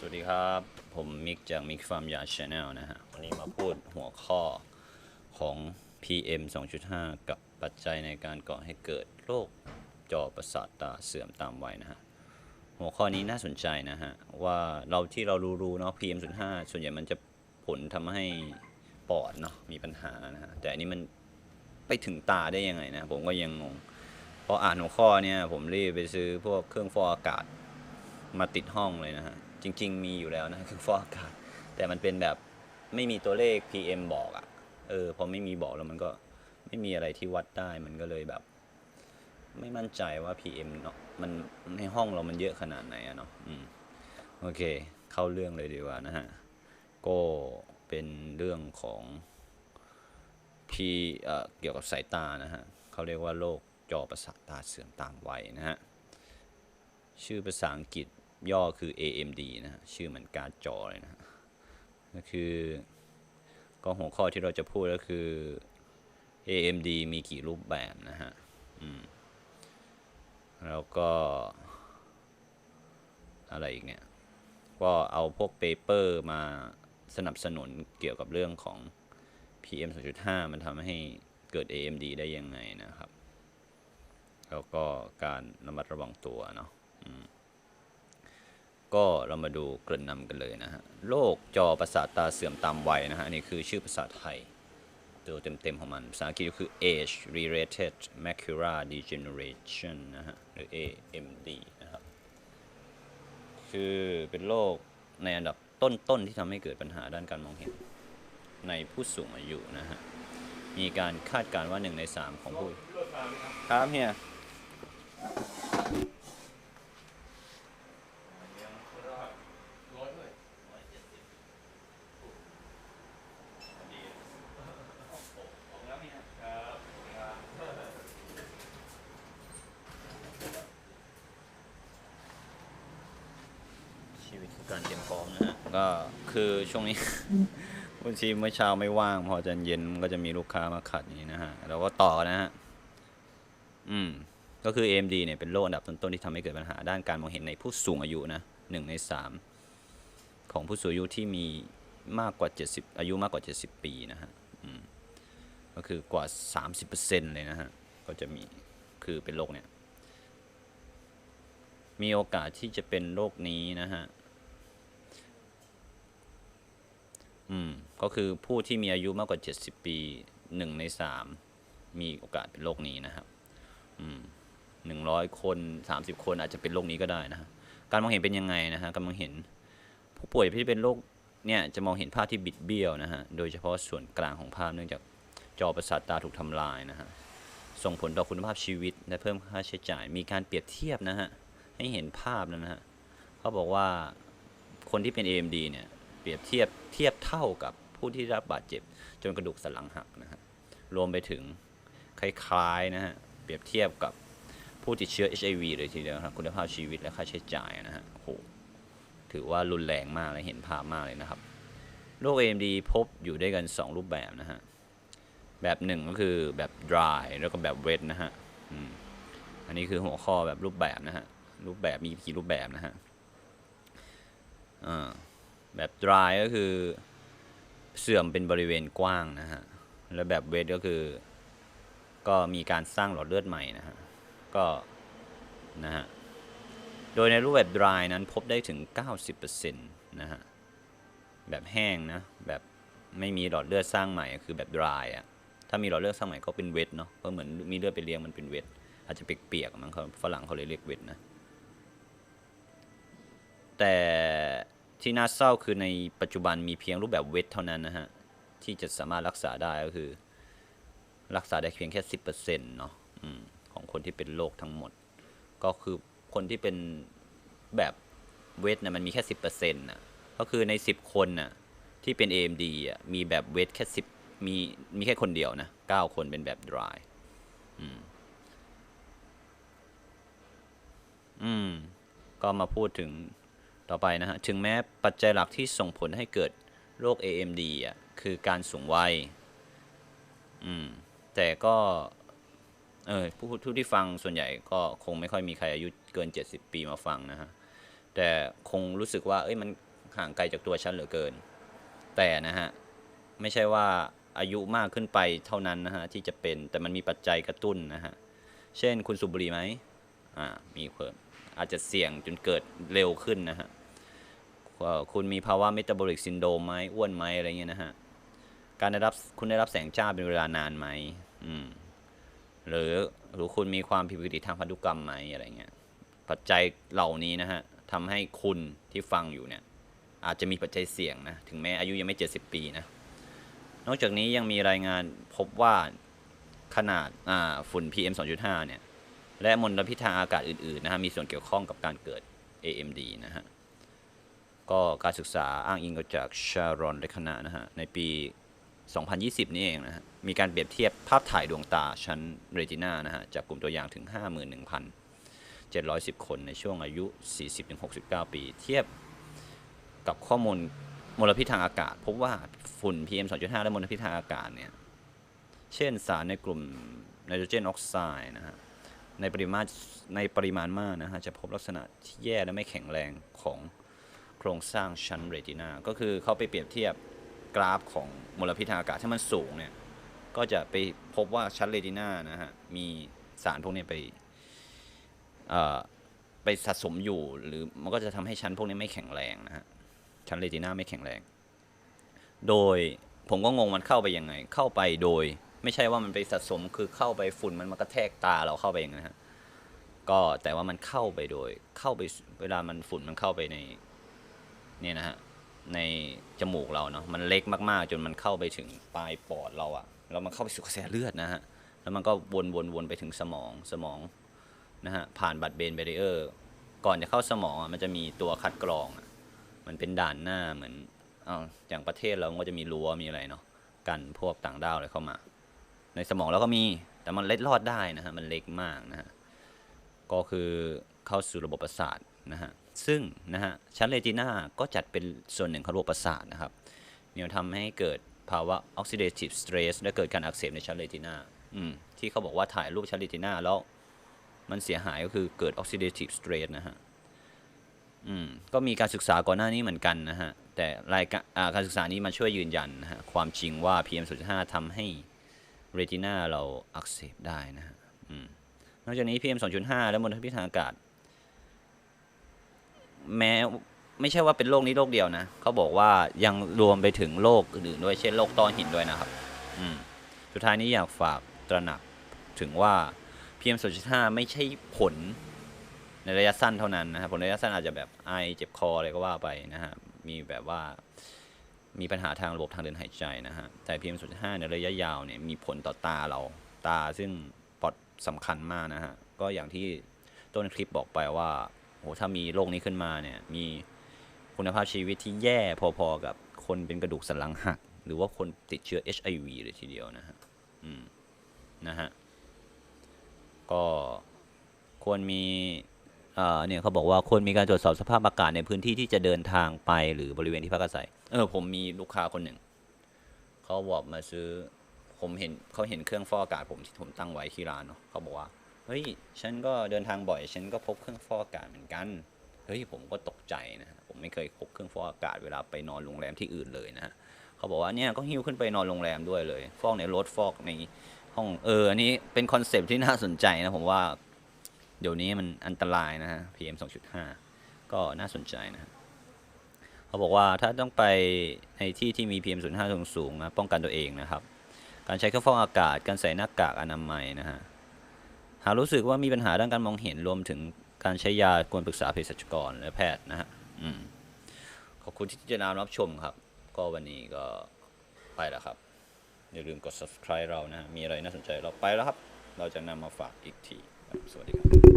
สวัสดีครับ ผมมิกจากมิกฟาร์มยาชาแนลนะฮะ วันนี้มาพูดหัวข้อของ PM 2.5 กับปัจจัยในการก่อให้เกิดโรคจอประสาทตาเสื่อมตามวัยนะฮะ หัวข้อนี้น่าสนใจนะฮะ ว่าเราที่เรารู้ๆเนาะ PM 2.5ส่วนใหญ่มันจะผลทำให้ปอดเนาะมีปัญหานะฮะ แต่อันนี้มันไปถึงตาได้ยังไงนะ ผมก็ยังงงพออ่านหัวข้อเนี่ยผมรีบไปซื้อพวกเครื่องฟอกอากาศมาติดห้องเลยนะฮะ จริง ๆ มีอยู่แล้วนะคือฟอกอากาศแต่มันเป็นแบบไม่มีตัวเลข PM บอกอะ่ะ เออพอไม่มีบอกแล้วมันก็ไม่มีอะไรที่วัดได้มันก็เลยแบบ ไม่มั่นใจว่า PM เนาะมันในห้องเรามันเยอะขนาดไหนอะเนาะอืมโอเค เข้าเรื่องเลยดีกว่านะฮะ ก็เป็นเรื่องของพีเอ่อเกี่ยวกับสายตานะฮะเขาเรียกว่าโรคจอประสาทตาเสื่อมตามวัยนะฮะ ชื่อภาษาอังกฤษ ย่อคือ AMD นะฮะชื่อเหมือนการ์ดจอเลยนะฮะก็คือ ก็หัวข้อที่เราจะพูดก็คือ AMD มีกี่รูปแบบนะฮะ อืม แล้วก็ อะไรอีกเนี่ย ก็เอาพวกเปเปอร์มาสนับสนุนเกี่ยวกับเรื่องของ PM 2.5 มันทำให้เกิด AMD ได้ยังไงนะครับ แล้วก็การระมัดระวังตัวเนาะอืม ก็เรามาดูเกริ่นนำกันเลยนะฮะโรคจอประสาทตาเสื่อมตามวัยนะฮะอันนี้คือชื่อภาษาไทย ตัวเต็มๆของมัน ภาษาอังกฤษก็คือ age related macular degeneration นะฮะ หรือ AMD นะครับ คือเป็นโรคในอันดับต้นๆที่ทำให้เกิดปัญหาด้านการมองเห็น ในผู้สูงอายุนะฮะ มีการคาดการณ์ว่าหนึ่งในสามของผู้ครับเฮีย ชีวิตคือ การเตรียมพร้อมนะฮะก็คือช่วงนี้บางทีเมื่อเช้าไม่ว่าง พอจะเย็นมันก็จะมีลูกค้ามาขัดอย่างนี้นะฮะเราก็ต่อนะฮะอืมก็คือ AMD เนี่ยเป็นโรคอันดับต้นๆที่ทำให้เกิดปัญหาด้านการมองเห็นในผู้สูงอายุนะหนึ่งในสามของผู้สูงอายุที่มีมากกว่า 70 อายุมากกว่า 70 ปีนะฮะอืมก็คือกว่า 30%เลยนะฮะ ก็จะมีคือเป็นโรคเนี่ย มีโอกาสที่จะเป็นโรคนี้นะฮะ อืมก็คือผู้ที่มีอายุมากกว่า70ปีหนึ่งในสามมีโอกาสเป็นโรคนี้นะครับอืมหนึ่งร้อยคนสามสิบคนอาจจะเป็นโรคนี้ก็ได้นะการมองเห็นเป็นยังไงนะฮะการมองเห็นผู้ป่วยที่เป็นโรคเนี่ยจะมองเห็นภาพที่บิดเบี้ยวนะฮะโดยเฉพาะส่วนกลางของภาพเนื่องจากจอประสาทตาถูกทำลายนะฮะส่งผลต่อคุณภาพชีวิตและเพิ่มค่าใช้จ่าย มีการเปรียบเทียบนะฮะให้เห็นภาพนะฮะเขาบอกว่าคนที่เป็น AMD เนี่ย รียบเทียบเทียบเท่ากับผู้ที่รับบาดเจ็บ จนกระดูกสันหลังหักนะฮะรวมไปถึงคล้ายๆนะฮะเปรียบเทียบกับผู้ติดเชื้อ HIV เลยทีเดียวครับคุณภาพชีวิตและค่าใช้จ่ายนะฮะโหถือว่ารุนแรงมากและเห็นภาพมากเลยนะครับโรค AMD พบอยู่ด้วยกัน 2 รูปแบบนะฮะแบบหนึ่งก็คือแบบ dry แล้วก็แบบ wet นะฮะอันนี้คือหัวข้อแบบรูปแบบนะฮะรูปแบบมีกี่รูปแบบนะฮะอ่า แบบ dry ก็คือเสื่อมเป็นบริเวณกว้างนะฮะ แล้วแบบ wet ก็คือ ก็มีการสร้างหลอดเลือดใหม่นะฮะ ก็นะฮะ โดยในรูปแบบ dry นั้นพบได้ถึง 90%นะฮะ แบบแห้งนะ แบบไม่มีหลอดเลือดสร้างใหม่คือแบบ dry อะถ้ามีหลอดเลือดสร้างใหม่ก็เป็น wet เนาะ ก็เหมือนมีเลือดไปเลี้ยงมันเป็น wet อาจจะเปียกๆมั้งเขาฝรั่งเขาเลยเรียก wet นะ แต่ ที่น่าเศร้าคือในปัจจุบันมีเพียงรูปแบบ wet เท่านั้นนะฮะ ที่จะสามารถรักษาได้ก็คือ รักษาได้เพียงแค่สิบเปอร์เซ็นต์เนาะอของคนที่เป็นโรคทั้งหมด ก็คือคนที่เป็นแบบเวทเนี่ยมันมีแค่สิบเปอร์เซ็นต์น่ะก็คือในสิบคนน่ะที่เป็น AMD อะมีแบบเวทแค่สิบมีมีแค่คนเดียวนะเก้าคนเป็นแบบ dry อืมอืม ก็มาพูดถึง ต่อไปนะฮะ ถึงแม้ปัจจัยหลักที่ส่งผลให้เกิดโรค AMD อะคือการสูงวัย อืม แต่ก็ เออผู้ที่ฟังส่วนใหญ่ก็คงไม่ค่อยมีใครอายุเกิน 70 ปีมาฟังนะฮะ แต่คงรู้สึกว่า เอ้ยมันห่างไกลจากตัวฉันเหลือเกิน แต่นะฮะ ไม่ใช่ว่าอายุมากขึ้นไปเท่านั้นนะฮะ ที่จะเป็นแต่มันมีปัจจัยกระตุ้นนะฮะ เช่นคุณสูบบุหรี่ไหมอ่ามีเพิ่มอาจจะเสี่ยงจนเกิดเร็วขึ้นนะฮะ คุณมีภาวะเมตาบอลิกซินโดมไหมอ้วนไหมอะไรเงี้ยนะฮะ การได้รับคุณได้รับแสงจ้าเป็นเวลานานไหมอืมหรือหรือคุณมีความผิดปกติทางพันธุกรรมไหมอะไรเงี้ย ปัจจัยเหล่านี้นะฮะทำให้คุณที่ฟังอยู่เนี่ย อาจจะมีปัจจัยเสี่ยงนะ ถึงแม้อายุยังไม่ 70 ปีนะ นอกจากนี้ยังมีรายงานพบว่าขนาดอ่าฝุ่น PM 2.5 เนี่ย และมลพิษทางอากาศอื่น ๆ นะฮะ มีส่วนเกี่ยวข้องกับการเกิด AMD นะฮะ ก็การศึกษาอ้างอิงจากชารอนแลคณะนะฮะในปี 2020 นี่เองนะฮะมีการเปรียบเทียบภาพถ่ายดวงตาชั้นเรตินานะฮะจากกลุ่มตัวอย่างถึง 51,710 คนในช่วงอายุ 40-69 ปี เทียบกับข้อมูลมลพิษทางอากาศ พบว่าฝุ่น PM 2.5 และมลพิษทางอากาศเนี่ย เช่นสารในกลุ่มไนโตรเจนออกไซด์นะฮะในปริมาณในปริมาณมากนะฮะจะพบลักษณะที่แย่และไม่แข็งแรงของ โครงสร้างชั้นเรตินาก็คือเขาไปเปรียบเทียบกราฟของมลพิษทางอากาศที่มันสูงเนี่ยก็จะไปพบว่าชั้นเรตินานะฮะมีสารพวกนี้ไปไปสะสมอยู่หรือมันก็จะทำให้ชั้นพวกนี้ไม่แข็งแรงนะฮะชั้นเรตินาไม่แข็งแรง โดยผมก็งงมันเข้าไปยังไง เข้าไปโดยไม่ใช่ว่ามันไปสะสมคือเข้าไปฝุ่นมันมากระแทกตาเราเข้าไปอย่างนั้นฮะก็แต่ว่ามันเข้าไปโดยเข้าไปเวลามันฝุ่นมันเข้าไปใน นี่นะฮะในจมูกเราเนาะมันเล็กมากๆ จนมันเข้าไปถึงปลายปอดเราอะแล้วมันเข้าไปสู่กระแสเลือดนะฮะแล้วมันก็วนวนวนไปถึงสมองสมองนะฮะผ่านบัตรเบนเบรเออร์ก่อนจะเข้าสมองมันจะมีตัวคัดกรองมันเป็นด่านหน้าเหมือนอาอย่างประเทศเราก็จะมีรั้วมีอะไรเนาะกันพวกต่างด้าวอะไรเข้ามา ในสมองเราก็มีแต่มันเล็ดรอดได้นะฮะมันเล็กมากนะฮะก็คือเข้าสู่ระบบประสาทนะฮะ ซึ่งนะฮะชั้นเรตินาก็จัดเป็นส่วนหนึ่งของระบบประสาทนะครับมีทำให้เกิดภาวะ oxidative stress และเกิดการอักเสบในชั้นเรตินาที่เขาบอกว่าถ่ายรูปชั้นเรตินาแล้วมันเสียหายก็คือเกิด oxidative stress นะฮะอืมก็มีการศึกษาก่อนหน้านี้เหมือนกันนะฮะ แต่รายการการศึกษานี้มาช่วยยืนยันนะฮะความจริงว่า PM 2.5ทำให้เรตินาเราอักเสบได้นะฮะอืมนอกจากนี้ PM 2.5 และมลพิษทางอากาศ แม้ไม่ใช่ว่าเป็นโรคนี้โรคเดียวนะเขาบอกว่ายังรวมไปถึงโรคอื่นๆด้วยเช่นโรคต้อหินด้วยนะครับ อืมสุดท้ายนี้อยากฝากตระหนักถึงว่า PM 2.5ไม่ใช่ผลในระยะสั้นเท่านั้นนะครับผลระยะสั้นอาจจะแบบไอเจ็บคออะไรก็ว่าไปนะฮะมีแบบว่ามีปัญหาทางระบบทางเดินหายใจนะฮะแต่ PM 2.5ในระยะยาวเนี่ยมีผลต่อตาเราตาซึ่งปอดสำคัญมากนะฮะก็อย่างที่ต้นคลิปบอกไปว่า หถ้ามีโรคนี้ขึ้นมาเนี่ยมีคุณภาพชีวิตที่แย่พอๆกับคนเป็นกระดูกสันหลังหัก หรือว่าคนติดเชื้อ HIV เลยทีเดียวนะฮะอืมนะฮะก็ควรมีอ่าเนี่ยเขาบอกว่าควรมีการตรวจสอบสภาพอากาศในพื้นที่ที่จะเดินทางไปหรือบริเวณที่พักอาศัย เออ ผมมีลูกค้าคนหนึ่ง เขาบอกมาซื้อ ผมเห็นเขาเห็นเครื่องฟอกอากาศผมที่ผมตั้งไว้ที่ร้านเนาะเขาบอกว่า เฮ้ย ฉันก็เดินทางบ่อย ฉันก็พบเครื่องฟอกอากาศเหมือนกัน เฮ้ย ผมก็ตกใจนะผมไม่เคยพบเครื่องฟอกอากาศเวลาไปนอนโรงแรมที่อื่นเลยนะเขาบอกว่าเนี่ยก็หิ้วขึ้นไปนอนโรงแรมด้วยเลย ฟอกในรถฟอกในห้องเอออันนี้เป็นคอนเซปที่น่าสนใจนะผมว่า เดี๋ยวนี้มันอันตรายนะฮะ PM 2.5 ก็น่าสนใจนะเขาบอกว่าถ้าต้องไปในที่ที่มี PM 2.5สูงสูงนะป้องกันตัวเองนะครับ การใช้เครื่องฟอกอากาศการใส่หน้ากากอนามัยนะฮะ หากรู้สึกว่ามีปัญหาด้านการมองเห็นรวมถึงการใช้ยาควรปรึกษาเภสัชกรและแพทย์นะฮะอืมขอบคุณที่ติดตามรับชมครับ ก็วันนี้ก็ไปแล้วครับ อย่าลืมกด subscribe เรานะฮะมีอะไรน่าสนใจเราไปแล้วครับ เราจะนำมาฝากอีกที สวัสดีครับ